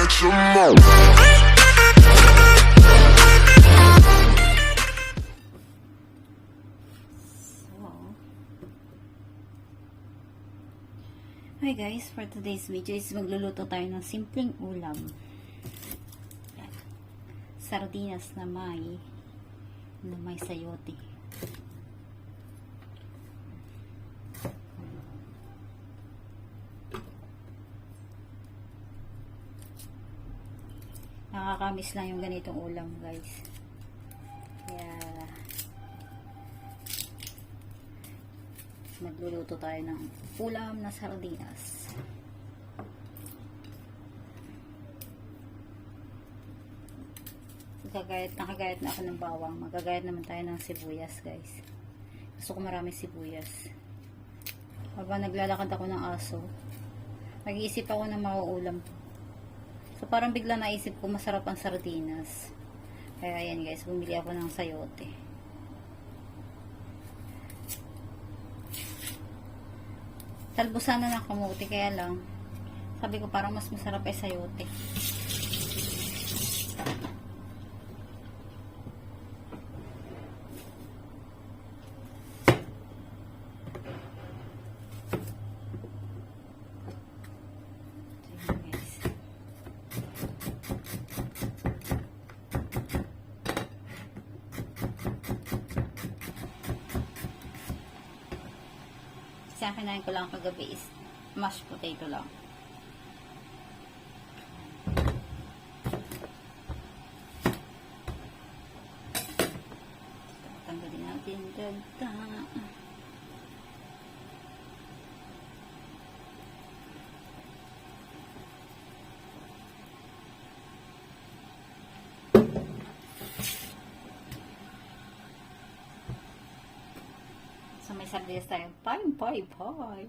your mo. So, Hi guys, for today's video is magluluto tayo ng simpleng ulam. Sardinas na may na may sayote. Nakakamiss lang yung ganitong ulam guys. Kaya magluluto tayo ng ulam na sardinas. Gagayat, nakagayat na ako ng bawang. Magagayat naman tayo ng sibuyas, guys. Gusto ko maraming sibuyas. Habang naglalakad ako ng aso, nag-iisip ako ng mauulam ko. So, parang bigla naisip ko, masarap ang sardinas. Kaya, ayan guys, bumili ako ng sayote. talbusan na ng kamuti kaya lang sabi ko parang mas masarap ay sayote So, yun, guys. Ang kinain ko lang kagabi is mashed potato lang. Tanggalin natin ganda. So may sardinas tayo. Pine, pine, pine.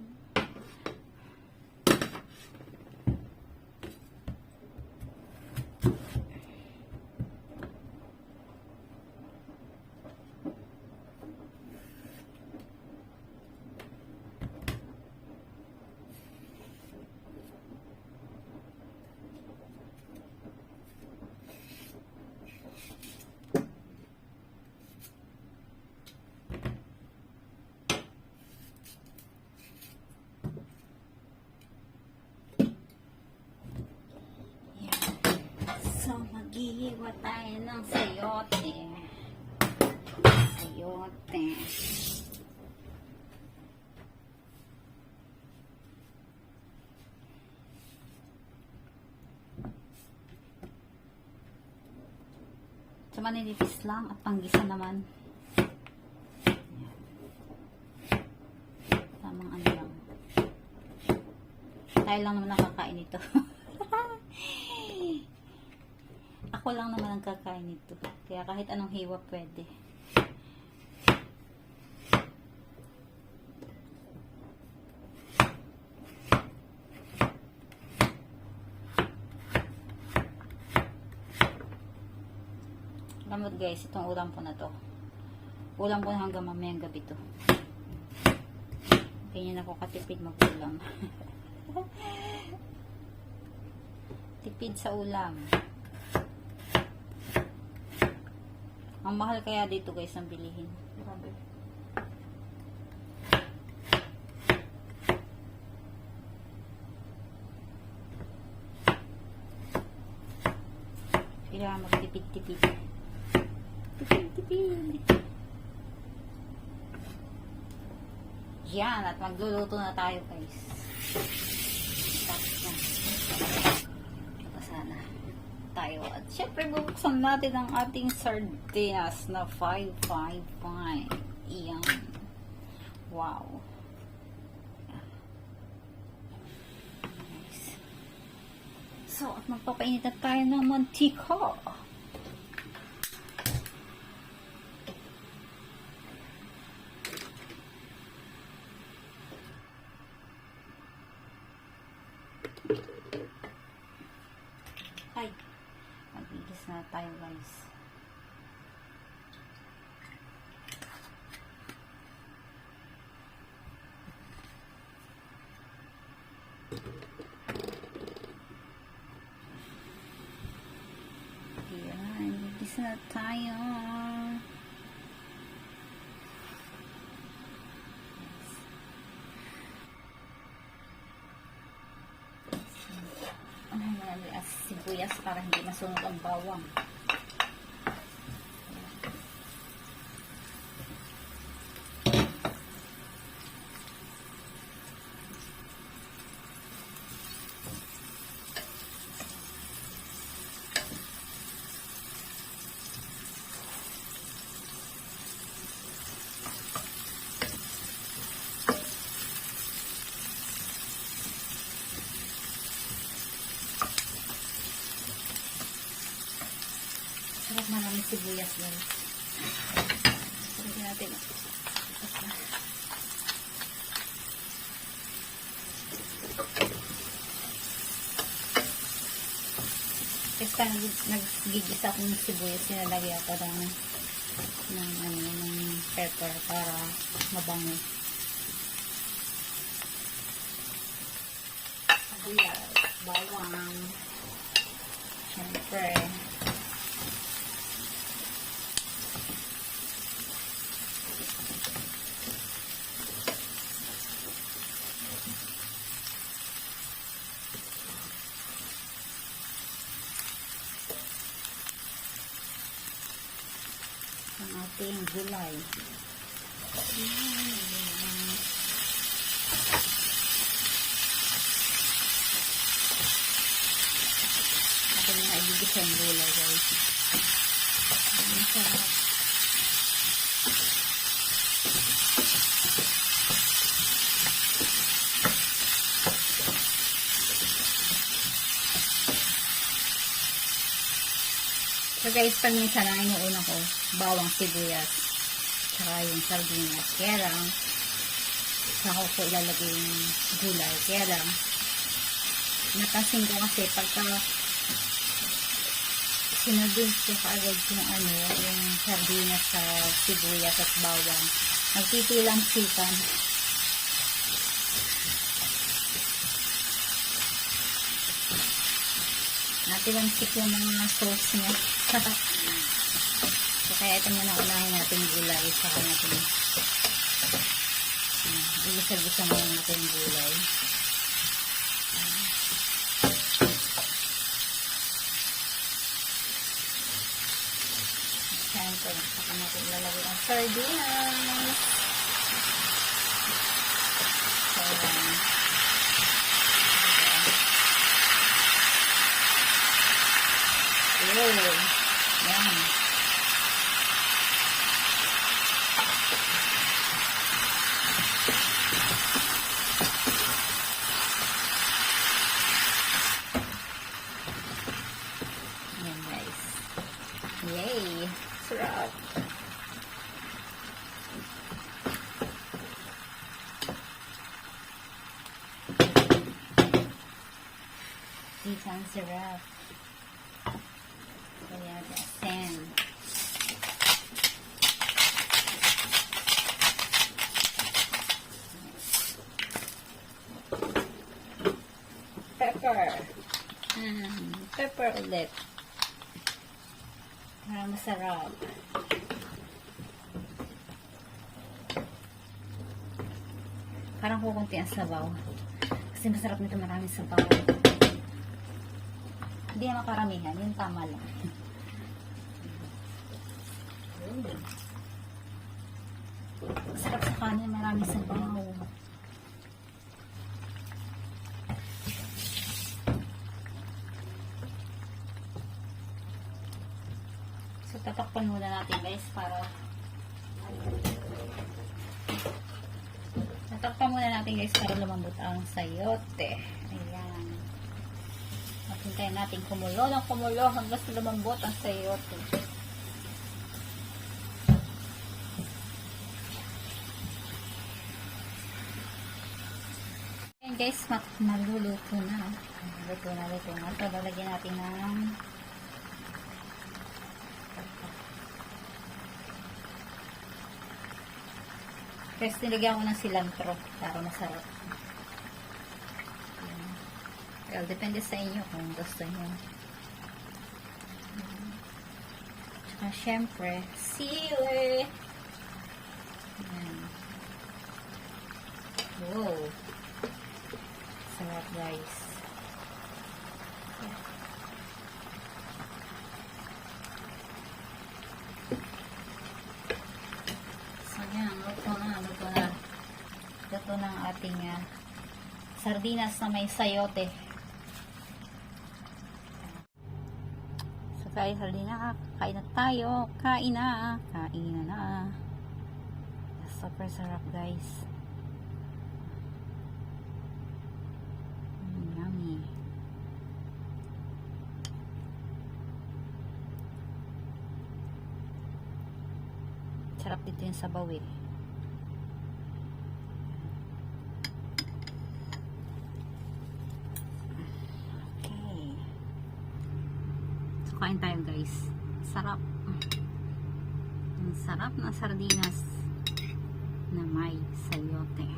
Yan. So, maghihiwa tayo ng sayote. Sayote. So, maninipis lang at panggisa naman. Tamang ano lang. Tayo lang naman nakakain ito. Ako lang naman ang kakain nito. Kaya kahit anong hiwa pwede. Gamot guys, itong ulam po na to. Ulam ko hanggang mamayang gabi to. Ganyan ako katipid mag-ulam. Tipid sa ulam. Ang mahal kaya dito guys ang bilihin. Grabe. Kailangan magtipid-tipid. Tipid-tipid. Yan, at magluluto na tayo guys. Tapos na. Ito sana tayo. At syempre, bubuksan natin ang ating sardinas na 555. Iyan. Wow. Nice. So, at magpapainit tayo ng mantika. na tayo guys. Ayan, nagigis na tayo. As sibuyas para hindi masunog ang bawang. Sarap maraming guys. Sarap natin. Kasi parang nag-gigisa ako ng sibuyas, sinalagyan ko ng, ng, ano, ng pepper para mabango. Sibuyas, bawang, syempre, ang ating gulay. Ako na ibigis ang gulay guys. Ang sarap. So guys, pag minsan ang inuuna ko, bawang sibuyas, tsaka yung sardinas. Kaya lang, saka ko ilalagay yung gulay. Kaya lang, napansin ko kasi pagka sinudin ko kaagad yung ano, yung sardinas sa sibuyas at bawang, nagtitilang sikan. Natilansik yung mga sauce niya. so, kaya ito muna unahin natin gulay. Saka natin igisa-gisa muna natin gulay. Siyempre, saka natin lalagay ang sardinas. And nice yay, it's a wrap, deep. Pepper. Mm, pepper ulit. Para masarap. Parang kukunti ang sabaw. Kasi masarap nito maraming sabaw. Hindi naman karamihan. Yung tama lang. Sarap sa kanin, marami sabaw. So, tatakpan muna natin guys para tatakpan muna natin guys para lumambot ang sayote. Ayan. Hintayin natin kumulo ng kumulo hanggang lumambot ang sayote. Ayan guys, maluluto na. Luto na, luto na. Ito, lalagyan natin ng Kasi nilagyan ko ng cilantro para masarap. Well, depende sa inyo kung gusto nyo. Ah, syempre, sili. Ayan. Wow. Sarap guys. So yan, luto na, luto na. Luto na ang ating ah, sardinas na may sayote. So guys, sardina, kain na tayo. Kain na, kain na na. Super sarap guys. Mm, yummy. Sarap dito yung sabaw eh. Okay. So, kain tayo guys. Sarap. Ang sarap na sardinas na may sayote.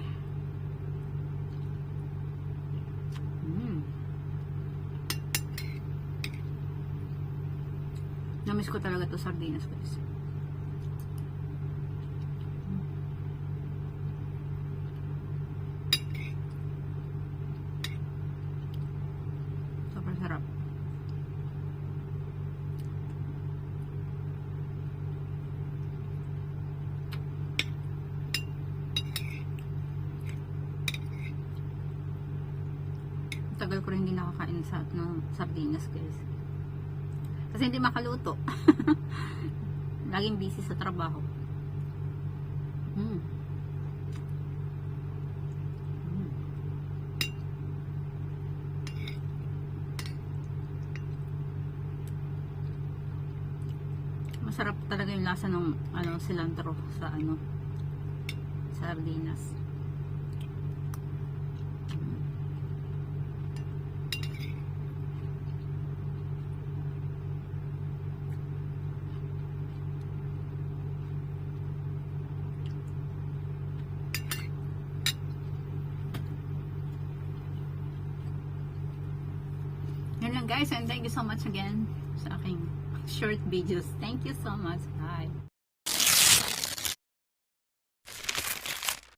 Mm. Namiss ko talaga to sardinas guys. Super sarap. Tagal ko rin hindi nakakain sa no, sardinas guys. Kasi hindi makaluto. Laging busy sa trabaho. Mm. Mm. Masarap talaga yung lasa ng ano cilantro sa ano sardinas. Mm. Yan lang guys and thank you so much again sa aking short videos. Thank you so much.